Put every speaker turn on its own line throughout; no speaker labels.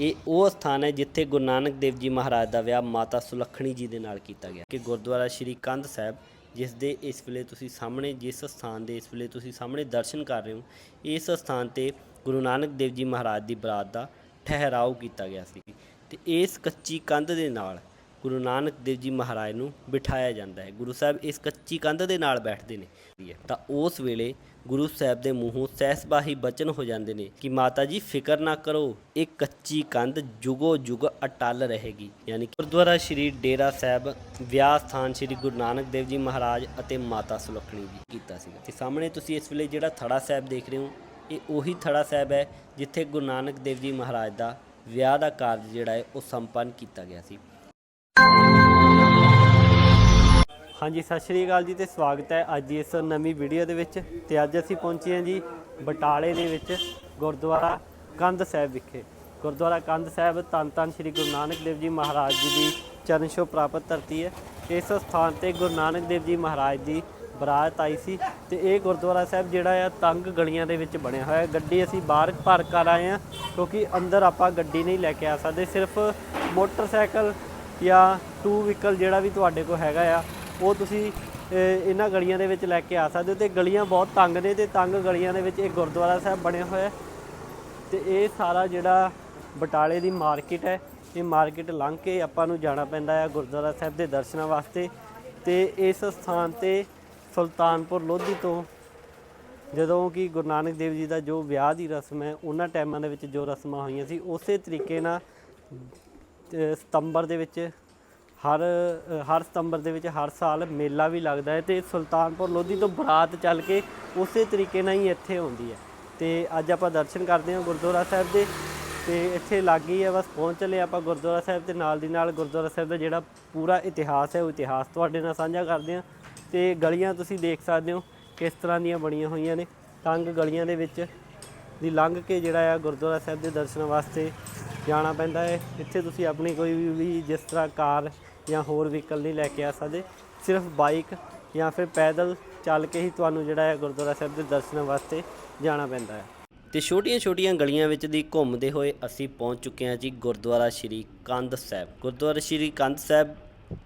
ਇਹ ਉਹ ਸਥਾਨ ਹੈ ਜਿੱਥੇ ਗੁਰੂ ਨਾਨਕ ਦੇਵ ਜੀ ਮਹਾਰਾਜ ਦਾ ਵਿਆਹ ਮਾਤਾ ਸੁਲੱਖਣੀ ਜੀ ਦੇ ਨਾਲ ਕੀਤਾ ਗਿਆ। ਕਿ ਗੁਰਦੁਆਰਾ ਸ਼੍ਰੀ ਕੰਧ ਸਾਹਿਬ, ਜਿਸ ਦੇ ਇਸ ਵੇਲੇ ਤੁਸੀਂ ਸਾਹਮਣੇ, ਜਿਸ ਸਥਾਨ ਦੇ ਇਸ ਵੇਲੇ ਤੁਸੀਂ ਸਾਹਮਣੇ ਦਰਸ਼ਨ ਕਰ ਰਹੇ ਹੋ, ਇਸ ਸਥਾਨ ਤੇ ਗੁਰੂ ਨਾਨਕ ਦੇਵ ਜੀ ਮਹਾਰਾਜ ਦੀ ਬਰਾਤ ਦਾ ਠਹਿਰਾਓ ਕੀਤਾ ਗਿਆ ਸੀ। ਤੇ ਇਸ ਕੱਚੀ ਕੰਧ ਦੇ ਨਾਲ ਗੁਰੂ ਨਾਨਕ ਦੇਵ ਜੀ ਮਹਾਰਾਜ ਨੂੰ ਬਿਠਾਇਆ ਜਾਂਦਾ ਹੈ। ਗੁਰੂ ਸਾਹਿਬ ਇਸ ਕੱਚੀ ਕੰਧ ਦੇ ਨਾਲ ਬੈਠਦੇ ਨੇ। ਤਾਂ ਉਸ ਵੇਲੇ ਗੁਰੂ ਸਾਹਿਬ ਦੇ ਮੂੰਹੋਂ ਸਹਿਸਬਾਹੀ ਬਚਨ ਹੋ ਜਾਂਦੇ ਨੇ ਕਿ ਮਾਤਾ ਜੀ, ਫਿਕਰ ਨਾ ਕਰੋ, ਇਹ ਕੱਚੀ ਕੰਧ ਜੁਗੋ ਜੁਗ ਅਟਲ ਰਹੇਗੀ। ਯਾਨੀ ਗੁਰਦੁਆਰਾ ਸ਼੍ਰੀ ਡੇਰਾ ਸਾਹਿਬ ਵਿਆਹ ਸਥਾਨ ਸ਼੍ਰੀ ਗੁਰੂ ਨਾਨਕ ਦੇਵ ਜੀ ਮਹਾਰਾਜ ਅਤੇ ਮਾਤਾ ਸੁਲੱਖਣੀ ਜੀ ਕੀਤਾ ਸੀਗਾ। ਤੇ ਸਾਹਮਣੇ ਤੁਸੀਂ ਇਸ ਵੇਲੇ ਜਿਹੜਾ ਥੜਾ ਸਾਹਿਬ ਦੇਖ ਰਹੇ ਹੋ, ਇਹ ਉਹੀ ਥੜਾ ਸਾਹਿਬ ਹੈ ਜਿੱਥੇ ਗੁਰੂ ਨਾਨਕ ਦੇਵ ਜੀ ਮਹਾਰਾਜ ਦਾ ਵਿਆਹ ਦਾ ਕਾਰਜ ਜਿਹੜਾ ਹੈ, ਉਹ ਸੰਪੰਨ ਕੀਤਾ ਗਿਆ ਸੀ। ਹਾਂਜੀ, ਸਤਿ ਸ਼੍ਰੀ ਅਕਾਲ ਜੀ ਤੇ ਸਵਾਗਤ ਹੈ ਅੱਜ ਇਸ ਨਵੀਂ ਵੀਡੀਓ ਦੇ ਵਿੱਚ ਤੇ ਅੱਜ ਅਸੀਂ ਪਹੁੰਚੇ ਹਾਂ ਜੀ ਬਟਾਲੇ ਦੇ ਵਿੱਚ ਗੁਰਦੁਆਰਾ ਕੰਧ ਸਾਹਿਬ ਵਿਖੇ। ਗੁਰਦੁਆਰਾ ਕੰਧ ਸਾਹਿਬ ਧੰਨ ਧੰਨ ਸ਼੍ਰੀ ਗੁਰੂ ਨਾਨਕ ਦੇਵ ਜੀ ਮਹਾਰਾਜ ਜੀ ਦੀ ਚਰਨ ਛੋਹ ਪ੍ਰਾਪਤ ਧਰਤੀ ਹੈ। ਇਸ ਸਥਾਨ ਤੇ ਗੁਰੂ ਨਾਨਕ ਦੇਵ ਜੀ ਮਹਾਰਾਜ ਦੀ ਬਰਾਤ ਆਈ ਸੀ ਤੇ ਇਹ ਗੁਰਦੁਆਰਾ ਸਾਹਿਬ ਜਿਹੜਾ ਆ ਤੰਗ ਗਲੀਆਂ ਦੇ ਵਿੱਚ ਬਣਿਆ ਹੋਇਆ ਹੈ। ਗੱਡੀ ਅਸੀਂ ਬਾਹਰ ਭਰ ਕਰ ਆਏ ਹਾਂ ਕਿਉਂਕਿ ਅੰਦਰ ਆਪਾਂ ਗੱਡੀ ਨਹੀਂ ਲੈ ਕੇ ਆ ਸਕਦੇ। ਸਿਰਫ ਮੋਟਰਸਾਈਕਲ ਜਾਂ ਟੂ ਵੀਕਲ ਜਿਹੜਾ ਵੀ ਤੁਹਾਡੇ ਕੋਲ ਹੈਗਾ ਆ ਉਹ ਤੁਸੀਂ ਇਹਨਾਂ ਗਲੀਆਂ ਦੇ ਵਿੱਚ ਲੈ ਕੇ ਆ ਸਕਦੇ ਹੋ ਤੇ ਗਲੀਆਂ ਬਹੁਤ ਤੰਗ ਨੇ ਤੇ ਤੰਗ ਗਲੀਆਂ ਦੇ ਵਿੱਚ ਇਹ ਗੁਰਦੁਆਰਾ ਸਾਹਿਬ ਬਣਿਆ ਹੋਇਆ ਹੈ। ਤੇ ਇਹ ਸਾਰਾ ਜਿਹੜਾ ਬਟਾਲੇ ਦੀ ਮਾਰਕੀਟ ਹੈ, ਇਹ ਮਾਰਕੀਟ ਲੰਘ ਕੇ ਆਪਾਂ ਨੂੰ ਜਾਣਾ ਪੈਂਦਾ ਹੈ ਗੁਰਦੁਆਰਾ ਸਾਹਿਬ ਦੇ ਦਰਸ਼ਨਾਂ ਵਾਸਤੇ। ਤੇ ਇਸ ਸਥਾਨ ਤੇ ਸੁਲਤਾਨਪੁਰ ਲੋਧੀ ਤੋਂ ਜਦੋਂ ਕਿ ਗੁਰੂ ਨਾਨਕ ਦੇਵ ਜੀ ਦਾ ਜੋ ਵਿਆਹ ਦੀ ਰਸਮ ਹੈ, ਉਹਨਾਂ ਟਾਈਮਾਂ ਦੇ ਵਿੱਚ ਜੋ ਰਸਮਾਂ ਹੋਈਆਂ ਸੀ, ਉਸੇ ਤਰੀਕੇ ਨਾਲ ਸਤੰਬਰ ਦੇ ਵਿੱਚ ਹਰ ਹਰ ਸਤੰਬਰ ਦੇ ਵਿੱਚ ਹਰ ਸਾਲ ਮੇਲਾ ਵੀ ਲੱਗਦਾ ਹੈ ਤੇ ਸੁਲਤਾਨਪੁਰ ਲੋਧੀ ਤੋਂ ਬਰਾਤ ਚੱਲ ਕੇ ਉਸੇ ਤਰੀਕੇ ਨਾਲ ਹੀ ਇੱਥੇ ਆਉਂਦੀ ਹੈ। ਤੇ ਅੱਜ ਆਪਾਂ ਦਰਸ਼ਨ ਕਰਦੇ ਹਾਂ ਗੁਰਦੁਆਰਾ ਸਾਹਿਬ ਦੇ ਤੇ ਇੱਥੇ ਲੱਗ ਹੀ ਹੈ ਬਸ ਪਹੁੰਚ ਚਲੇ ਆਪਾਂ ਗੁਰਦੁਆਰਾ ਸਾਹਿਬ ਤੇ ਨਾਲ ਦੀ ਨਾਲ ਗੁਰਦੁਆਰਾ ਸਾਹਿਬ ਦਾ ਜਿਹੜਾ ਪੂਰਾ ਇਤਿਹਾਸ ਹੈ, ਉਹ ਇਤਿਹਾਸ ਤੁਹਾਡੇ ਨਾਲ ਸਾਂਝਾ ਕਰਦੇ ਹਾਂ। ਤੇ ਗਲੀਆਂ ਤੁਸੀਂ ਦੇਖ ਸਕਦੇ ਹੋ ਕਿਸ ਤਰ੍ਹਾਂ ਦੀਆਂ ਬਣੀਆਂ ਹੋਈਆਂ ਨੇ। ਤੰਗ ਗਲੀਆਂ ਦੇ ਵਿੱਚ ਦੀ ਲੰਘ ਕੇ ਜਿਹੜਾ ਆ ਗੁਰਦੁਆਰਾ ਸਾਹਿਬ ਦੇ ਦਰਸ਼ਨ ਵਾਸਤੇ ਜਾਣਾ ਪੈਂਦਾ ਹੈ। ਇੱਥੇ ਤੁਸੀਂ ਆਪਣੀ ਕੋਈ ਵੀ ਜਿਸ ਤਰ੍ਹਾਂ ਕਾਰ ਜਾਂ ਹੋਰ ਵਹੀਕਲ ਨਹੀਂ ਲੈ ਕੇ ਆ ਸਕਦੇ। ਸਿਰਫ ਬਾਈਕ ਜਾਂ ਫਿਰ ਪੈਦਲ ਚੱਲ ਕੇ ਹੀ ਤੁਹਾਨੂੰ ਜਿਹੜਾ ਹੈ ਗੁਰਦੁਆਰਾ ਸਾਹਿਬ ਦੇ ਦਰਸ਼ਨਾਂ ਵਾਸਤੇ ਜਾਣਾ ਪੈਂਦਾ ਹੈ। ਤੇ ਛੋਟੀਆਂ-ਛੋਟੀਆਂ ਗਲੀਆਂ ਵਿੱਚ ਦੀ ਘੁੰਮਦੇ ਹੋਏ ਅਸੀਂ ਪਹੁੰਚ ਚੁੱਕੇ ਹਾਂ ਜੀ ਗੁਰਦੁਆਰਾ ਸ਼੍ਰੀ ਕੰਧ ਸਾਹਿਬ। ਗੁਰਦੁਆਰਾ ਸ਼੍ਰੀ ਕੰਧ ਸਾਹਿਬ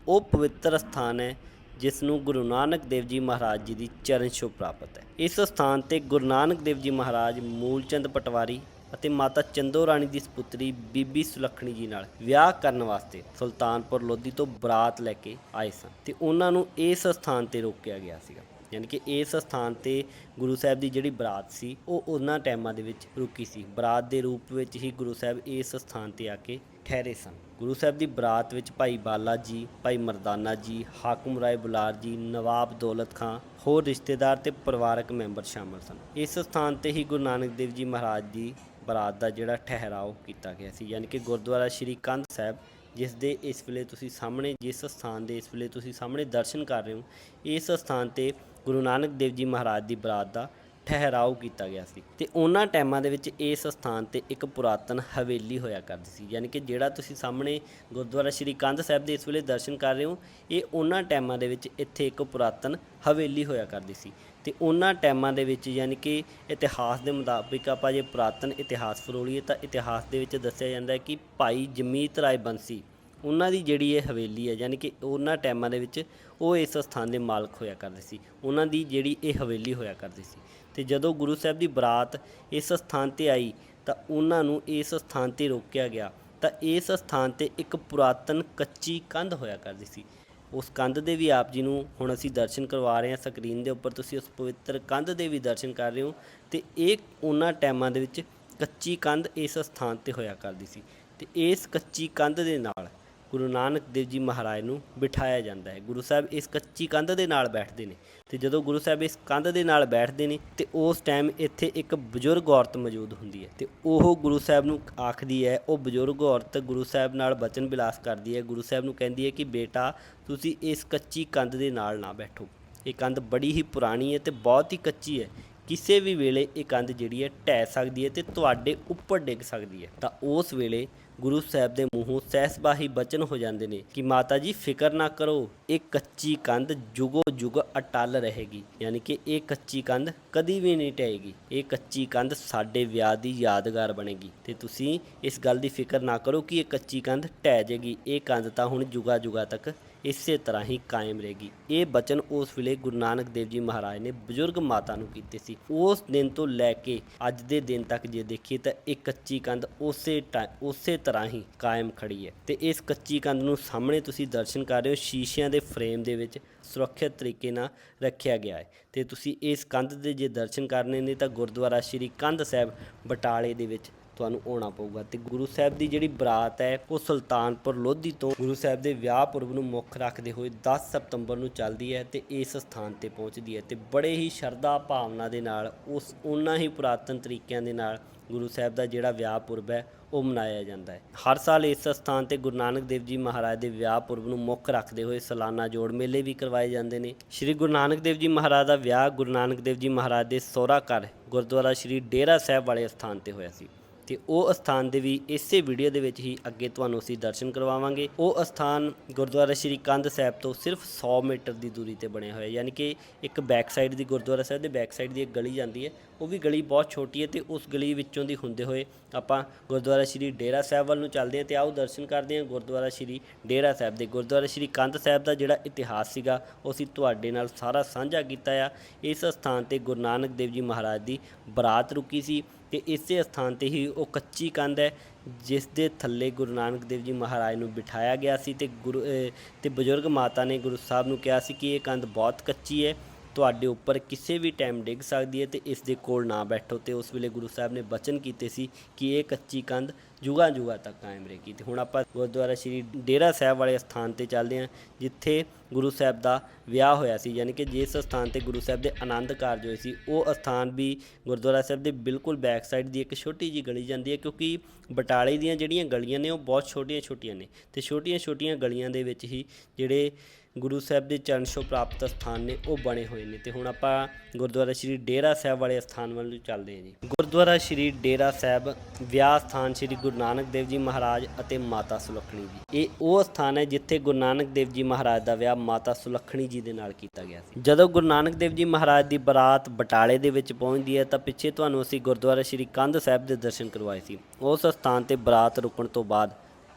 ਉਹ ਪਵਿੱਤਰ ਸਥਾਨ ਹੈ, ਜਿਸ ਨੂੰ ਗੁਰੂ ਨਾਨਕ ਦੇਵ ਜੀ ਮਹਾਰਾਜ ਜੀ ਦੀ ਚਰਨ ਛੋਹ ਪ੍ਰਾਪਤ ਹੈ। ਇਸ ਸਥਾਨ ਤੇ ਗੁਰੂ ਨਾਨਕ ਦੇਵ ਜੀ ਮਹਾਰਾਜ ਮੂਲਚੰਦ ਪਟਵਾਰੀ ਅਤੇ ਮਾਤਾ ਚੰਦੋ ਰਾਣੀ ਦੀ ਸੁਪੁੱਤਰੀ ਬੀਬੀ ਸੁਲੱਖਣੀ ਜੀ ਨਾਲ ਵਿਆਹ ਕਰਨ ਵਾਸਤੇ ਸੁਲਤਾਨਪੁਰ ਲੋਧੀ ਤੋਂ ਬਰਾਤ ਲੈ ਕੇ ਆਏ ਸਨ ਤੇ ਉਹਨਾਂ ਨੂੰ ਇਸ ਸਥਾਨ ਤੇ ਰੋਕਿਆ ਗਿਆ ਸੀਗਾ। ਯਾਨੀ ਕਿ ਇਸ ਸਥਾਨ ਤੇ ਗੁਰੂ ਸਾਹਿਬ ਦੀ ਜਿਹੜੀ ਬਰਾਤ ਸੀ, ਉਹ ਉਹਨਾਂ ਟਾਈਮਾਂ ਦੇ ਵਿੱਚ ਰੁਕੀ ਸੀ। ਬਰਾਤ ਦੇ ਰੂਪ ਵਿੱਚ ਹੀ ਗੁਰੂ ਸਾਹਿਬ ਇਸ ਸਥਾਨ ਤੇ ਆ ਕੇ ਠਹਿਰੇ ਸਨ। ਗੁਰੂ ਸਾਹਿਬ ਦੀ ਬਰਾਤ ਵਿੱਚ ਭਾਈ ਬਾਲਾ ਜੀ, ਭਾਈ ਮਰਦਾਨਾ ਜੀ, ਹਾਕਮ ਰਾਏ ਬੁਲਾਰ ਜੀ, ਨਵਾਬ ਦੌਲਤ ਖਾਂ, ਹੋਰ ਰਿਸ਼ਤੇਦਾਰ ਤੇ ਪਰਿਵਾਰਕ ਮੈਂਬਰ ਸ਼ਾਮਲ ਸਨ। ਇਸ ਸਥਾਨ ਤੇ ਹੀ ਗੁਰੂ ਨਾਨਕ ਦੇਵ ਜੀ ਮਹਾਰਾਜ ਦੀ ਬਰਾਤ ਦਾ ਜਿਹੜਾ ਠਹਿਰਾਓ ਕੀਤਾ ਗਿਆ ਸੀ, ਯਾਨੀ ਕਿ ਗੁਰਦੁਆਰਾ ਸ਼੍ਰੀ ਕੰਧ ਸਾਹਿਬ, ਜਿਸ ਦੇ ਇਸ ਵੇਲੇ ਤੁਸੀਂ ਸਾਹਮਣੇ, ਜਿਸ ਸਥਾਨ ਦੇ ਇਸ ਵੇਲੇ ਤੁਸੀਂ ਸਾਹਮਣੇ ਦਰਸ਼ਨ ਕਰ ਰਹੇ ਹੋ, ਇਸ ਸਥਾਨ ਤੇ ਗੁਰੂ ਨਾਨਕ ਦੇਵ ਜੀ ਮਹਾਰਾਜ ਦੀ ਬਰਾਤ ਦਾ ਠਹਿਰਾਓ ਕੀਤਾ ਗਿਆ ਸੀ। ਤੇ ਉਹਨਾਂ ਟਾਈਮਾਂ ਦੇ ਵਿੱਚ ਇਸ ਸਥਾਨ ਤੇ ਇੱਕ ਪੁਰਾਤਨ ਹਵੇਲੀ ਹੋਇਆ ਕਰਦੀ ਸੀ, ਯਾਨੀ ਕਿ ਜਿਹੜਾ ਤੁਸੀਂ ਸਾਹਮਣੇ ਗੁਰਦੁਆਰਾ ਸ਼੍ਰੀ ਕੰਧ ਸਾਹਿਬ ਦੇ ਇਸ ਵੇਲੇ ਦਰਸ਼ਨ ਕਰ ਰਹੇ ਹੋ, ਇਹ ਉਹਨਾਂ ਟਾਈਮਾਂ ਦੇ ਵਿੱਚ ਇੱਥੇ ਇੱਕ ਪੁਰਾਤਨ ਹਵੇਲੀ ਹੋਇਆ ਕਰਦੀ ਸੀ। ਅਤੇ ਉਹਨਾਂ ਟਾਈਮਾਂ ਦੇ ਵਿੱਚ ਯਾਨੀ ਕਿ ਇਤਿਹਾਸ ਦੇ ਮੁਤਾਬਿਕ ਆਪਾਂ ਜੇ ਪੁਰਾਤਨ ਇਤਿਹਾਸ ਫਰੋਲੀਏ ਤਾਂ ਇਤਿਹਾਸ ਦੇ ਵਿੱਚ ਦੱਸਿਆ ਜਾਂਦਾ ਹੈ ਕਿ ਭਾਈ ਜਮੀਤ ਰਾਏ ਬੰਸੀ, ਉਹਨਾਂ ਦੀ ਜਿਹੜੀ ਇਹ ਹਵੇਲੀ ਹੈ ਯਾਨੀ ਕਿ ਉਹਨਾਂ ਟਾਈਮਾਂ ਦੇ ਵਿੱਚ ਉਹ ਇਸ ਸਥਾਨ ਦੇ ਮਾਲਕ ਹੋਇਆ ਕਰਦੇ ਸੀ, ਉਹਨਾਂ ਦੀ ਜਿਹੜੀ ਇਹ ਹਵੇਲੀ ਹੋਇਆ ਕਰਦੀ ਸੀ। ਤੇ ਜਦੋਂ ਗੁਰੂ ਸਾਹਿਬ ਦੀ ਬਰਾਤ ਇਸ ਸਥਾਨ ਤੇ ਆਈ ਤਾਂ ਉਹਨਾਂ ਨੂੰ ਇਸ ਸਥਾਨ ਤੇ ਰੋਕਿਆ ਗਿਆ ਤਾਂ ਇਸ ਸਥਾਨ ਤੇ ਇੱਕ ਪੁਰਾਤਨ ਕੱਚੀ ਕੰਧ ਹੋਇਆ ਕਰਦੀ ਸੀ। ਉਸ ਕੰਧ ਦੇ ਵੀ ਆਪ ਜੀ ਨੂੰ ਹੁਣ ਅਸੀਂ ਦਰਸ਼ਨ ਕਰਵਾ ਰਹੇ ਹਾਂ ਸਕਰੀਨ ਦੇ ਉੱਪਰ, ਤੁਸੀਂ ਉਸ ਪਵਿੱਤਰ ਕੰਧ ਦੇ ਵੀ ਦਰਸ਼ਨ ਕਰ ਰਹੇ ਹੋ ਤੇ ਇਹ ਉਹਨਾਂ ਟਾਈਮਾਂ ਦੇ ਵਿੱਚ ਕੱਚੀ ਕੰਧ ਇਸ ਸਥਾਨ ਤੇ ਹੋਇਆ ਕਰਦੀ ਸੀ ਤੇ ਇਸ ਕੱਚੀ ਕੰਧ ਦੇ ਨਾਲ ਗੁਰੂ ਨਾਨਕ ਦੇਵ ਜੀ ਮਹਾਰਾਜ ਨੂੰ ਬਿਠਾਇਆ ਜਾਂਦਾ ਹੈ। ਗੁਰੂ ਸਾਹਿਬ ਇਸ ਕੱਚੀ ਕੰਧ ਦੇ ਨਾਲ ਬੈਠਦੇ ਨੇ ਤੇ ਜਦੋਂ ਗੁਰੂ ਸਾਹਿਬ ਇਸ ਕੰਧ ਦੇ ਨਾਲ ਬੈਠਦੇ ਨੇ ਤੇ ਉਸ ਟਾਈਮ ਇੱਥੇ ਇੱਕ ਬਜ਼ੁਰਗ ਔਰਤ ਮੌਜੂਦ ਹੁੰਦੀ ਹੈ ਤੇ ਉਹ ਗੁਰੂ ਸਾਹਿਬ ਨੂੰ ਆਖਦੀ ਹੈ, ਉਹ ਬਜ਼ੁਰਗ ਔਰਤ ਗੁਰੂ ਸਾਹਿਬ ਨਾਲ ਬਚਨ ਬਿਲਾਸ ਕਰਦੀ ਹੈ। ਗੁਰੂ ਸਾਹਿਬ ਨੂੰ ਕਹਿੰਦੀ ਹੈ ਕਿ ਬੇਟਾ, ਤੁਸੀਂ ਇਸ ਕੱਚੀ ਕੰਧ ਦੇ ਨਾਲ ਨਾ ਬੈਠੋ। ਇਹ ਕੰਧ ਬੜੀ ਹੀ ਪੁਰਾਣੀ ਹੈ ਤੇ ਬਹੁਤ ਹੀ ਕੱਚੀ ਹੈ।
ਕਿਸੇ ਵੀ ਵੇਲੇ ਇਹ ਕੰਧ ਜਿਹੜੀ ਹੈ ਢਹਿ ਸਕਦੀ ਹੈ ਤੇ ਤੁਹਾਡੇ ਉੱਪਰ ਡਿੱਗ ਸਕਦੀ ਹੈ। ਤਾਂ ਉਸ ਵੇਲੇ ਗੁਰੂ ਸਾਹਿਬ ਦੇ ਮੂੰਹੋਂ ਸਹਿਸਬਾਹੀ ਬਚਨ ਹੋ ਜਾਂਦੇ ਨੇ ਕਿ ਮਾਤਾ ਜੀ, ਫਿਕਰ ਨਾ ਕਰੋ, ਇਹ ਕੱਚੀ ਕੰਧ ਜੁਗੋ ਜੁਗ ਅਟਲ ਰਹੇਗੀ। ਯਾਨੀ ਕਿ ਇਹ ਕੱਚੀ ਕੰਧ ਕਦੀ ਵੀ ਨਹੀਂ ਢਹੇਗੀ। ਇਹ ਕੱਚੀ ਕੰਧ ਸਾਡੇ ਵਿਆਹ ਦੀ ਯਾਦਗਾਰ ਬਣੇਗੀ। ਤੇ ਤੁਸੀਂ ਇਸ ਗੱਲ ਦੀ ਫਿਕਰ ਨਾ ਕਰੋ ਕਿ ਇਹ ਕੱਚੀ ਕੰਧ ਢਹਿ ਜਾਏਗੀ। ਇਹ ਕੰਧ ਤਾਂ ਹੁਣ ਜੁਗਾ ਜੁਗਾ ਤੱਕ ਇਸੇ ਤਰ੍ਹਾਂ ਹੀ ਕਾਇਮ ਰਹੇਗੀ। ਇਹ ਬਚਨ ਉਸ ਵੇਲੇ ਗੁਰੂ ਨਾਨਕ ਦੇਵ ਜੀ ਮਹਾਰਾਜ ਨੇ ਬਜ਼ੁਰਗ ਮਾਤਾ ਨੂੰ ਕੀਤੇ ਸੀ। ਉਸ ਦਿਨ ਤੋਂ ਲੈ ਕੇ ਅੱਜ ਦੇ ਦਿਨ ਤੱਕ ਜੇ ਦੇਖੀਏ ਤਾਂ ਇਹ ਕੱਚੀ ਕੰਧ ਉਸੇ ਟਾ- ਉਸੇ ਤਰ੍ਹਾਂ ਹੀ ਕਾਇਮ ਖੜੀ ਹੈ। ਤੇ ਇਸ ਕੱਚੀ ਕੰਧ ਨੂੰ ਸਾਹਮਣੇ ਤੁਸੀਂ ਦਰਸ਼ਨ ਕਰ ਰਹੇ ਹੋ, ਸ਼ੀਸ਼ਿਆਂ ਦੇ ਫਰੇਮ ਦੇ ਵਿੱਚ ਸੁਰੱਖਿਅਤ ਤਰੀਕੇ ਨਾਲ ਰੱਖਿਆ ਗਿਆ ਹੈ। ਤੇ ਤੁਸੀਂ ਇਸ ਕੰਧ ਦੇ ਜੇ ਦਰਸ਼ਨ ਕਰਨੇ ਨੇ ਤਾਂ ਗੁਰਦੁਆਰਾ ਸ਼੍ਰੀ ਕੰਧ ਸਾਹਿਬ ਬਟਾਲੇ ਦੇ ਵਿੱਚ ਤੁਹਾਨੂੰ ਆਉਣਾ ਪਊਗਾ ਤੇ ਗੁਰੂ ਸਾਹਿਬ ਦੀ ਜਿਹੜੀ ਬਰਾਤ ਹੈ, ਉਹ ਸੁਲਤਾਨਪੁਰ ਲੋਧੀ ਤੋਂ ਗੁਰੂ ਸਾਹਿਬ ਦੇ ਵਿਆਹ ਪੁਰਬ ਨੂੰ ਮੁੱਖ ਰੱਖਦੇ ਹੋਏ 10 ਸਤੰਬਰ ਨੂੰ ਚੱਲਦੀ ਹੈ ਤੇ ਇਸ ਸਥਾਨ ਤੇ ਪਹੁੰਚਦੀ ਹੈ ਤੇ ਬੜੇ ਹੀ ਸ਼ਰਧਾ ਭਾਵਨਾ ਦੇ ਨਾਲ, ਉਸ ਉਹਨਾਂ ਹੀ ਪੁਰਾਤਨ ਤਰੀਕਿਆਂ ਦੇ ਨਾਲ ਗੁਰੂ ਸਾਹਿਬ ਦਾ ਜਿਹੜਾ ਵਿਆਹ ਪੁਰਬ ਹੈ, ਉਹ ਮਨਾਇਆ ਜਾਂਦਾ ਹੈ। ਹਰ ਸਾਲ ਇਸ ਸਥਾਨ ਤੇ ਗੁਰੂ ਨਾਨਕ ਦੇਵ ਜੀ ਮਹਾਰਾਜ ਦੇ ਵਿਆਹ ਪੁਰਬ ਨੂੰ ਮੁੱਖ ਰੱਖਦੇ ਹੋਏ ਸਾਲਾਨਾ ਜੋੜ ਮੇਲੇ ਵੀ ਕਰਵਾਏ ਜਾਂਦੇ ਨੇ। ਸ੍ਰੀ ਗੁਰੂ ਨਾਨਕ ਦੇਵ ਜੀ ਮਹਾਰਾਜ ਦਾ ਵਿਆਹ ਗੁਰੂ ਨਾਨਕ ਦੇਵ ਜੀ ਮਹਾਰਾਜ ਦੇ ਸਹੁਰਾ ਘਰ ਗੁਰਦੁਆਰਾ ਸ੍ਰੀ ਡੇਰਾ ਸਾਹਿਬ ਵਾਲੇ ਸਥਾਨ ਤੇ ਹੋਇਆ ਸੀ। ਤੇ ਉਹ ਅਸਥਾਨ ਦੇ ਵੀ ਇਸੇ ਵੀਡੀਓ ਦੇ ਵਿੱਚ ਹੀ ਅੱਗੇ ਤੁਹਾਨੂੰ ਅਸੀਂ ਦਰਸ਼ਨ ਕਰਵਾਵਾਂਗੇ। ਉਹ ਅਸਥਾਨ ਗੁਰਦੁਆਰਾ ਸ਼੍ਰੀ ਕੰਧ ਸਾਹਿਬ ਤੋਂ ਸਿਰਫ 100 ਮੀਟਰ ਦੀ ਦੂਰੀ ਤੇ ਬਣਿਆ ਹੋਇਆ, ਯਾਨੀ ਕਿ ਇੱਕ ਬੈਕ ਸਾਈਡ ਦੀ ਗੁਰਦੁਆਰਾ ਸਾਹਿਬ ਦੇ ਬੈਕ ਸਾਈਡ ਦੀ ਇੱਕ ਗਲੀ ਜਾਂਦੀ ਹੈ। ਉਹ ਵੀ ਗਲੀ ਬਹੁਤ ਛੋਟੀ ਹੈ ਤੇ ਉਸ ਗਲੀ ਵਿੱਚੋਂ ਦੀ ਹੁੰਦੇ ਹੋਏ ਆਪਾਂ ਗੁਰਦੁਆਰਾ ਸ਼੍ਰੀ ਡੇਰਾ ਸਾਹਿਬ ਵੱਲ ਨੂੰ ਚੱਲਦੇ ਹਾਂ ਤੇ ਆਓ ਦਰਸ਼ਨ ਕਰਦੇ ਹਾਂ ਗੁਰਦੁਆਰਾ ਸ਼੍ਰੀ ਡੇਰਾ ਸਾਹਿਬ ਦੇ। ਗੁਰਦੁਆਰਾ ਸ਼੍ਰੀ ਕੰਧ ਸਾਹਿਬ ਦਾ ਜਿਹੜਾ ਇਤਿਹਾਸ ਸੀਗਾ, ਉਹ ਅਸੀਂ ਤੁਹਾਡੇ ਨਾਲ ਸਾਰਾ ਸਾਂਝਾ ਕੀਤਾ ਆ। ਇਸ ਸਥਾਨ ਤੇ ਗੁਰੂ ਨਾਨਕ ਦੇਵ ਜੀ ਮਹਾਰਾਜ ਦੀ ਬਰਾਤ ਰੁਕੀ ਸੀ। ਤੇ ਇਸੇ ਸਥਾਨ ਤੇ ਹੀ ਉਹ ਕੱਚੀ ਕੰਧ ਹੈ, ਜਿਸ ਦੇ ਥੱਲੇ ਗੁਰੂ ਨਾਨਕ ਦੇਵ ਜੀ ਮਹਾਰਾਜ ਨੂੰ ਬਿਠਾਇਆ ਗਿਆ ਸੀ ਤੇ ਗੁਰੂ, ਅਹ, ਤੇ ਬਜ਼ੁਰਗ ਮਾਤਾ ਨੇ ਗੁਰੂ ਸਾਹਿਬ ਨੂੰ ਕਿਹਾ ਸੀ ਕਿ ਇਹ ਕੰਧ ਬਹੁਤ ਕੱਚੀ ਹੈ। ਤੁਹਾਡੇ ਉੱਪਰ ਕਿਸੇ ਵੀ ਟਾਈਮ ਡਿੱਗ ਸਕਦੀ ਹੈ ਤੇ ਇਸ ਦੇ ਕੋਲ ਨਾ ਬੈਠੋ ਤੇ ਉਸ ਵੇਲੇ ਗੁਰੂ ਸਾਹਿਬ ਨੇ ਬਚਨ ਕੀਤੇ ਸੀ ਕਿ ਇਹ ਕੱਚੀ ਕੰਧ ਜੁਗਾ ਜੁਗਾ ਤੱਕ ਕਾਇਮ ਰਹੇਗੀ। ਤੇ ਹੁਣ ਆਪਾਂ ਗੁਰਦੁਆਰਾ ਸ਼੍ਰੀ ਡੇਰਾ ਸਾਹਿਬ ਵਾਲੇ ਸਥਾਨ ਤੇ ਚੱਲਦੇ ਹਾਂ, ਜਿੱਥੇ ਗੁਰੂ ਸਾਹਿਬ ਦਾ ਵਿਆਹ ਹੋਇਆ ਸੀ। ਯਾਨੀ ਕਿ ਜਿਸ ਸਥਾਨ ਤੇ ਗੁਰੂ ਸਾਹਿਬ ਦੇ ਆਨੰਦ ਕਾਰਜ ਹੋਏ ਸੀ, ਉਹ ਸਥਾਨ ਵੀ ਗੁਰਦੁਆਰਾ ਸਾਹਿਬ ਦੇ ਬਿਲਕੁਲ ਬੈਕ ਸਾਈਡ ਦੀ ਇੱਕ ਛੋਟੀ ਜੀ ਗਲੀ ਜਾਂਦੀ ਹੈ, ਕਿਉਂਕਿ ਬਟਾਲੇ ਦੀਆਂ ਜਿਹੜੀਆਂ ਗਲੀਆਂ ਨੇ, ਉਹ ਬਹੁਤ ਛੋਟੀਆਂ ਛੋਟੀਆਂ ਨੇ। ਤੇ ਛੋਟੀਆਂ ਛੋਟੀਆਂ ਗਲੀਆਂ ਦੇ ਵਿੱਚ ਹੀ ਜਿਹੜੇ ਗੁਰੂ ਸਾਹਿਬ ਦੇ ਚਰਨ ਛੋਹ ਪ੍ਰਾਪਤ ਸਥਾਨ ਨੇ, ਉਹ ਬਣੇ ਹੋਏ ਨੇ। ਤੇ ਹੁਣ ਆਪਾਂ ਗੁਰਦੁਆਰਾ ਸ਼੍ਰੀ ਡੇਰਾ ਸਾਹਿਬ ਵਾਲੇ ਸਥਾਨ ਵੱਲ ਨੂੰ ਚੱਲਦੇ ਹਾਂ ਜੀ। ਗੁਰਦੁਆਰਾ ਸ਼੍ਰੀ ਡੇਰਾ ਸਾਹਿਬ ਵਿਆਹ ਸਥਾਨ ਸ਼੍ਰੀ ਗੁਰੂ ਨਾਨਕ ਦੇਵ ਜੀ ਮਹਾਰਾਜ ਅਤੇ ਮਾਤਾ ਸੁਲੱਖਣੀ ਜੀ। ਇਹ ਉਹ ਸਥਾਨ ਹੈ ਜਿੱਥੇ ਗੁਰੂ ਨਾਨਕ ਦੇਵ ਜੀ ਮਹਾਰਾਜ ਦਾ ਵਿਆਹ ਮਾਤਾ ਸੁਲੱਖਣੀ ਜੀ ਦੇ ਨਾਲ ਕੀਤਾ ਗਿਆ ਸੀ। ਜਦੋਂ ਗੁਰੂ ਨਾਨਕ ਦੇਵ ਜੀ ਮਹਾਰਾਜ ਦੀ ਬਰਾਤ ਬਟਾਲੇ ਦੇ ਵਿੱਚ ਪਹੁੰਚਦੀ ਹੈ, ਤਾਂ ਪਿੱਛੇ ਤੁਹਾਨੂੰ ਅਸੀਂ ਗੁਰਦੁਆਰਾ ਸ਼੍ਰੀ ਕੰਧ ਸਾਹਿਬ ਦੇ ਦਰਸ਼ਨ ਕਰਵਾਏ ਸੀ। ਉਸ ਸਥਾਨ ਤੇ ਬਰਾਤ ਰੁਕਣ ਤੋਂ ਬਾਅਦ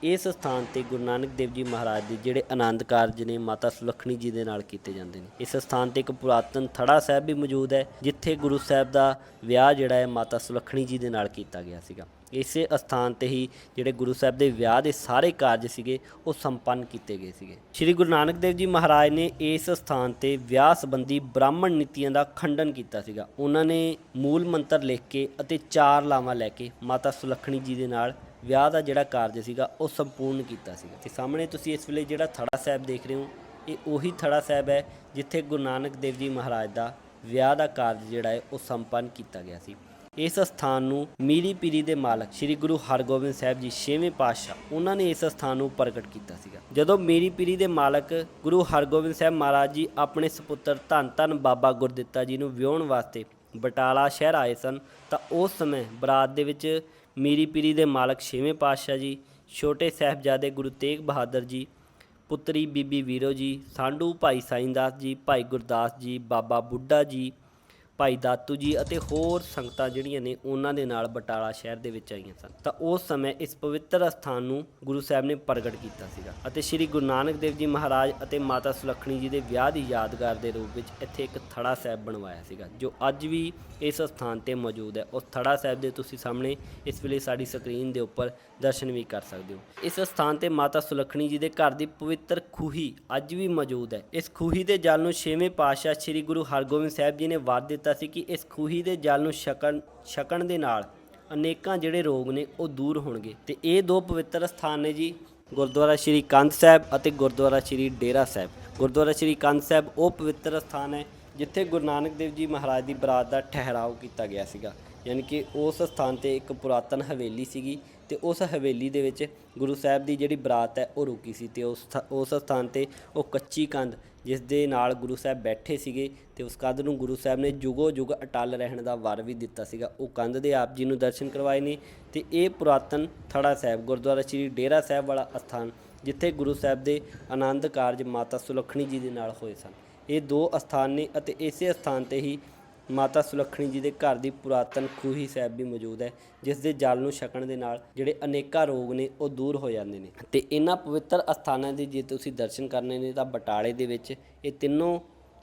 ਇਸ ਸਥਾਨ ਤੇ ਗੁਰੂ ਨਾਨਕ ਦੇਵ ਜੀ ਮਹਾਰਾਜ ਦੇ ਜਿਹੜੇ ਆਨੰਦ ਕਾਰਜ ਨੇ ਮਾਤਾ ਸੁਲੱਖਣੀ ਜੀ ਦੇ ਨਾਲ ਕੀਤੇ ਜਾਂਦੇ ਨੇ। ਇਸ ਸਥਾਨ ਤੇ ਇੱਕ ਪੁਰਾਤਨ ਥੜਾ ਸਾਹਿਬ ਵੀ ਮੌਜੂਦ ਹੈ, ਜਿੱਥੇ ਗੁਰੂ ਸਾਹਿਬ ਦਾ ਵਿਆਹ ਜਿਹੜਾ ਹੈ ਮਾਤਾ ਸੁਲੱਖਣੀ ਜੀ ਦੇ ਨਾਲ ਕੀਤਾ ਗਿਆ ਸੀਗਾ। ਇਸੇ ਅਸਥਾਨ ਤੇ ਹੀ ਜਿਹੜੇ ਗੁਰੂ ਸਾਹਿਬ ਦੇ ਵਿਆਹ ਦੇ ਸਾਰੇ ਕਾਰਜ ਸੀਗੇ, ਉਹ ਸੰਪੰਨ ਕੀਤੇ ਗਏ ਸੀਗੇ। ਸ੍ਰੀ ਗੁਰੂ ਨਾਨਕ ਦੇਵ ਜੀ ਮਹਾਰਾਜ ਨੇ ਇਸ ਸਥਾਨ ਤੇ ਵਿਆਹ ਸੰਬੰਧੀ ਬ੍ਰਾਹਮਣ ਨੀਤੀਆਂ ਦਾ ਖੰਡਨ ਕੀਤਾ ਸੀਗਾ। ਉਹਨਾਂ ਨੇ ਮੂਲ ਮੰਤਰ ਲਿਖ ਕੇ ਅਤੇ ਚਾਰ ਲਾਵਾਂ ਲੈ ਕੇ ਮਾਤਾ ਸੁਲੱਖਣੀ ਜੀ ਦੇ ਨਾਲ ਵਿਆਹ ਦਾ ਜਿਹੜਾ ਕਾਰਜ ਸੀਗਾ, ਉਹ ਸੰਪੂਰਨ ਕੀਤਾ ਸੀਗਾ। ਤੇ ਸਾਹਮਣੇ ਤੁਸੀਂ ਇਸ ਵੇਲੇ ਜਿਹੜਾ ਥੜਾ ਸਾਹਿਬ ਦੇਖ ਰਹੇ ਹੋ, ਇਹ ਉਹੀ ਥੜਾ ਸਾਹਿਬ ਹੈ ਜਿੱਥੇ ਗੁਰੂ ਨਾਨਕ ਦੇਵ ਜੀ ਮਹਾਰਾਜ ਦਾ ਵਿਆਹ ਦਾ ਕਾਰਜ ਜਿਹੜਾ ਹੈ, ਉਹ ਸੰਪੰਨ ਕੀਤਾ ਗਿਆ ਸੀ। ਇਸ ਸਥਾਨ ਨੂੰ ਮੀਰੀ ਪੀਰੀ ਦੇ ਮਾਲਕ ਸ੍ਰੀ ਗੁਰੂ ਹਰਗੋਬਿੰਦ ਸਾਹਿਬ ਜੀ ਛੇਵੇਂ ਪਾਤਸ਼ਾਹ, ਉਹਨਾਂ ਨੇ ਇਸ ਸਥਾਨ ਨੂੰ ਪ੍ਰਗਟ ਕੀਤਾ ਸੀਗਾ। ਜਦੋਂ ਮੀਰੀ ਪੀਰੀ ਦੇ ਮਾਲਕ ਗੁਰੂ ਹਰਗੋਬਿੰਦ ਸਾਹਿਬ ਮਹਾਰਾਜ ਜੀ ਆਪਣੇ ਸੁਪੁੱਤਰ ਧੰਨ ਧੰਨ ਬਾਬਾ ਗੁਰਦਿੱਤਾ ਜੀ ਨੂੰ ਵਿਆਹਣ ਵਾਸਤੇ ਬਟਾਲਾ ਸ਼ਹਿਰ ਆਏ ਸਨ, ਤਾਂ ਉਸ ਸਮੇਂ ਬਰਾਤ ਦੇ ਵਿੱਚ ਮੀਰੀ ਪੀਰੀ ਦੇ ਮਾਲਕ ਛੇਵੇਂ ਪਾਤਸ਼ਾਹ ਜੀ, ਛੋਟੇ ਸਾਹਿਬਜ਼ਾਦੇ ਗੁਰੂ ਤੇਗ ਬਹਾਦਰ ਜੀ, ਪੁੱਤਰੀ ਬੀਬੀ ਵੀਰੋ ਜੀ, ਸਾਂਢੂ ਭਾਈ ਸਾਈਂਦਾਸ ਜੀ, ਭਾਈ ਗੁਰਦਾਸ ਜੀ, ਬਾਬਾ ਬੁੱਢਾ ਜੀ ਭਾਈ ਦਾਤੂ ਜੀ ਅਤੇ ਹੋਰ ਸੰਗਤਾਂ ਜਿਹੜੀਆਂ ਨੇ ਉਹਨਾਂ ਦੇ ਨਾਲ ਬਟਾਲਾ ਸ਼ਹਿਰ ਦੇ ਵਿੱਚ ਆਈਆਂ ਸਨ। ਤਾਂ ਉਸ ਸਮੇਂ ਇਸ ਪਵਿੱਤਰ ਸਥਾਨ ਨੂੰ ਗੁਰੂ ਸਾਹਿਬ ਨੇ ਪ੍ਰਗਟ ਕੀਤਾ ਸੀਗਾ ਅਤੇ ਸ੍ਰੀ ਗੁਰੂ ਨਾਨਕ ਦੇਵ ਜੀ ਮਹਾਰਾਜ ਅਤੇ ਮਾਤਾ ਸੁਲੱਖਣੀ ਜੀ ਦੇ ਵਿਆਹ ਦੀ ਯਾਦਗਾਰ ਦੇ ਰੂਪ ਵਿੱਚ ਇੱਥੇ ਇੱਕ ਥੜਾ ਸਾਹਿਬ ਬਣਵਾਇਆ ਸੀਗਾ, ਜੋ ਅੱਜ ਵੀ ਇਸ ਸਥਾਨ ਤੇ ਮੌਜੂਦ ਹੈ। ਉਸ ਥੜਾ ਸਾਹਿਬ ਦੇ ਤੁਸੀਂ ਸਾਹਮਣੇ ਇਸ ਵੇਲੇ ਸਾਡੀ ਸਕਰੀਨ ਦੇ ਉੱਪਰ ਦਰਸ਼ਨ ਵੀ ਕਰ ਸਕਦੇ ਹੋ। ਇਸ ਸਥਾਨ ਤੇ ਮਾਤਾ ਸੁਲੱਖਣੀ ਜੀ ਦੇ ਘਰ ਦੀ ਪਵਿੱਤਰ ਖੂਹੀ ਅੱਜ ਵੀ ਮੌਜੂਦ ਹੈ। ਇਸ ਖੂਹੀ ਦੇ ਜਲ ਨੂੰ ਛੇਵੇਂ ਪਾਤਸ਼ਾਹ ਸ੍ਰੀ ਗੁਰੂ ਹਰਗੋਬਿੰਦ ਸਾਹਿਬ ਜੀ ਨੇ ਵਾਰ ਦਿੱਤਾ ਸੀ ਕਿ ਇਸ ਖੂਹੀ ਦੇ ਜਲ ਨੂੰ ਛਕਣ ਛਕਣ ਦੇ ਨਾਲ ਅਨੇਕਾਂ ਜਿਹੜੇ ਰੋਗ ਨੇ ਉਹ ਦੂਰ ਹੋਣਗੇ। ਤੇ ਇਹ ਦੋ ਪਵਿੱਤਰ ਸਥਾਨ ਨੇ ਜੀ, ਗੁਰਦੁਆਰਾ ਸ਼੍ਰੀ ਕੰਧ ਸਾਹਿਬ ਅਤੇ ਗੁਰਦੁਆਰਾ ਸ਼੍ਰੀ ਡੇਰਾ ਸਾਹਿਬ। ਗੁਰਦੁਆਰਾ ਸ਼੍ਰੀ ਕੰਧ ਸਾਹਿਬ ਉਹ ਪਵਿੱਤਰ ਸਥਾਨ ਹੈ ਜਿੱਥੇ ਗੁਰੂ ਨਾਨਕ ਦੇਵ ਜੀ ਮਹਾਰਾਜ ਦੀ ਬਰਾਤ ਦਾ ਠਹਿਰਾਓ ਕੀਤਾ ਗਿਆ ਸੀਗਾ। ਯਾਨੀ ਕਿ ਉਸ ਸਥਾਨ ਤੇ ਇੱਕ ਪੁਰਾਤਨ ਹਵੇਲੀ ਸੀਗੀ ਤੇ ਉਸ ਹਵੇਲੀ ਦੇ ਵਿੱਚ ਗੁਰੂ ਸਾਹਿਬ ਦੀ ਜਿਹੜੀ ਬਰਾਤ ਹੈ ਉਹ ਰੁਕੀ ਸੀ ਤੇ ਉਸ ਸਥਾ- ਉਸ ਸਥਾਨ ਤੇ ਉਹ ਕੱਚੀ ਕੰਧ ਜਿਸ ਦੇ ਨਾਲ ਗੁਰੂ ਸਾਹਿਬ ਬੈਠੇ ਸੀਗੇ ਤੇ ਉਸ ਕੰਧ ਨੂੰ ਗੁਰੂ ਸਾਹਿਬ ਨੇ ਜੁਗੋ ਜੁਗ ਅਟਲ ਰਹਿਣ ਦਾ ਵਰ ਵੀ ਦਿੱਤਾ ਸੀਗਾ। ਉਹ ਕੰਧ ਦੇ ਆਪ ਜੀ ਨੂੰ ਦਰਸ਼ਨ ਕਰਵਾਏ ਨੇ ਤੇ ਇਹ ਪੁਰਾਤਨ ਥੜਾ ਸਾਹਿਬ, ਗੁਰਦੁਆਰਾ ਸ੍ਰੀ ਡੇਰਾ ਸਾਹਿਬ ਵਾਲਾ ਅਸਥਾਨ ਜਿੱਥੇ ਗੁਰੂ ਸਾਹਿਬ ਦੇ ਆਨੰਦ ਕਾਰਜ ਮਾਤਾ ਸੁਲੱਖਣੀ ਜੀ ਦੇ ਨਾਲ ਹੋਏ ਸਨ। ਇਹ ਦੋ ਅਸਥਾਨ ਨੇ ਅਤੇ ਇਸੇ ਅਸਥਾਨ ਤੇ ਹੀ ਮਾਤਾ ਸੁਲੱਖਣੀ ਜੀ ਦੇ ਘਰ ਦੀ ਪੁਰਾਤਨ ਖੂਹੀ ਸਾਹਿਬ ਵੀ ਮੌਜੂਦ ਹੈ, ਜਿਸ ਦੇ ਜਲ ਨੂੰ ਛਕਣ ਦੇ ਨਾਲ ਜਿਹੜੇ ਅਨੇਕਾਂ ਰੋਗ ਨੇ, ਉਹ ਦੂਰ ਹੋ ਜਾਂਦੇ ਨੇ। ਤੇ ਇਹਨਾਂ ਪਵਿੱਤਰ ਅਸਥਾਨਾਂ ਦੇ ਜੇ ਤੁਸੀਂ ਦਰਸ਼ਨ ਕਰਨੇ ਨੇ, ਤਾਂ ਬਟਾਲੇ ਦੇ ਵਿੱਚ ਇਹ ਤਿੰਨੋਂ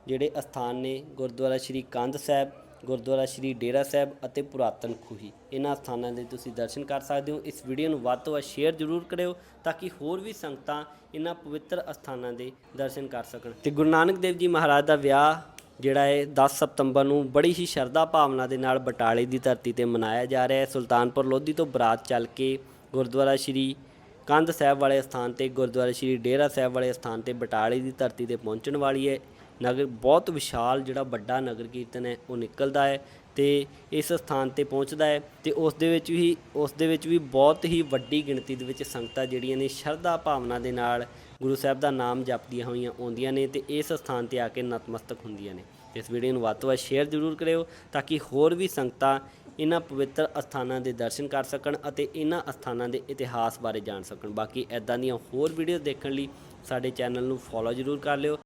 ਜਿਹੜੇ ਅਸਥਾਨ ਨੇ, ਗੁਰਦੁਆਰਾ ਸ਼੍ਰੀ ਕੰਧ ਸਾਹਿਬ ਗੁਰਦੁਆਰਾ ਸ਼੍ਰੀ ਡੇਰਾ ਸਾਹਿਬ ਅਤੇ ਪੁਰਾਤਨ ਖੂਹੀ। ਇਹਨਾਂ ਸਥਾਨਾਂ ਦੇ ਤੁਸੀਂ ਦਰਸ਼ਨ ਕਰ ਸਕਦੇ ਹੋ। ਇਸ ਵੀਡੀਓ ਨੂੰ ਵੱਧ ਤੋਂ ਵੱਧ ਸ਼ੇਅਰ ਜ਼ਰੂਰ ਕਰਿਓ, ਤਾਂ ਕਿ ਹੋਰ ਵੀ ਸੰਗਤਾਂ ਇਹਨਾਂ ਪਵਿੱਤਰ ਅਸਥਾਨਾਂ ਦੇ ਦਰਸ਼ਨ ਕਰ ਸਕਣ। ਤੇ ਗੁਰੂ ਨਾਨਕ ਦੇਵ ਜੀ ਮਹਾਰਾਜ ਦਾ ਵਿਆਹ ਜਿਹੜਾ ਹੈ 10 ਸਤੰਬਰ ਨੂੰ ਬੜੀ ਹੀ ਸ਼ਰਧਾ ਭਾਵਨਾ ਦੇ ਨਾਲ ਬਟਾਲੇ ਦੀ ਧਰਤੀ ਤੇ ਮਨਾਇਆ ਜਾ ਰਿਹਾ ਹੈ। ਸੁਲਤਾਨਪੁਰ ਲੋਧੀ ਤੋਂ ਬਰਾਤ ਚੱਲ ਕੇ ਗੁਰਦੁਆਰਾ ਸ਼੍ਰੀ ਕੰਧ ਸਾਹਿਬ ਵਾਲੇ ਸਥਾਨ ਤੇ ਗੁਰਦੁਆਰਾ ਸ਼੍ਰੀ ਡੇਰਾ ਸਾਹਿਬ ਵਾਲੇ ਸਥਾਨ ਤੇ ਬਟਾਲੇ ਦੀ ਧਰਤੀ ਤੇ ਪਹੁੰਚਣ ਵਾਲੀ ਹੈ। ਨਗਰ ਬਹੁਤ ਵਿਸ਼ਾਲ ਜਿਹੜਾ ਵੱਡਾ ਨਗਰ ਕੀਰਤਨ ਹੈ, ਉਹ ਨਿਕਲਦਾ ਹੈ ਤੇ ਇਸ ਸਥਾਨ ਤੇ ਪਹੁੰਚਦਾ ਹੈ ਤੇ ਉਸ ਦੇ ਵਿੱਚ ਵੀ, ਉਸ ਦੇ ਵਿੱਚ ਵੀ ਬਹੁਤ ਹੀ ਵੱਡੀ ਗਿਣਤੀ ਦੇ ਵਿੱਚ ਸੰਗਤਾਂ ਜਿਹੜੀਆਂ ਨੇ ਸ਼ਰਧਾ ਭਾਵਨਾ ਦੇ ਨਾਲ ਗੁਰੂ ਸਾਹਿਬ ਦਾ ਨਾਮ ਜਪਦੀਆਂ ਹੋਈਆਂ ਆਉਂਦੀਆਂ ਨੇ ਤੇ ਇਸ ਸਥਾਨ ਤੇ ਆ ਕੇ ਨਤਮਸਤਕ ਹੁੰਦੀਆਂ ਨੇ। ਇਸ ਵੀਡੀਓ ਨੂੰ ਵੱਧ ਤੋਂ ਵੱਧ ਸ਼ੇਅਰ ਜ਼ਰੂਰ ਕਰਿਓ ਤਾਂ ਕਿ ਹੋਰ ਵੀ ਸੰਗਤਾਂ ਇਹਨਾਂ ਪਵਿੱਤਰ ਅਸਥਾਨਾਂ ਦੇ ਦਰਸ਼ਨ ਕਰ ਸਕਣ ਅਤੇ ਇਹਨਾਂ ਅਸਥਾਨਾਂ ਦੇ ਇਤਿਹਾਸ ਬਾਰੇ ਜਾਣ ਸਕਣ। ਬਾਕੀ ਐਦਾਂ ਦੀਆਂ ਹੋਰ ਵੀਡੀਓ ਦੇਖਣ ਲਈ ਸਾਡੇ ਚੈਨਲ ਨੂੰ ਫੋਲੋ ਜ਼ਰੂਰ ਕਰ ਲਿਓ।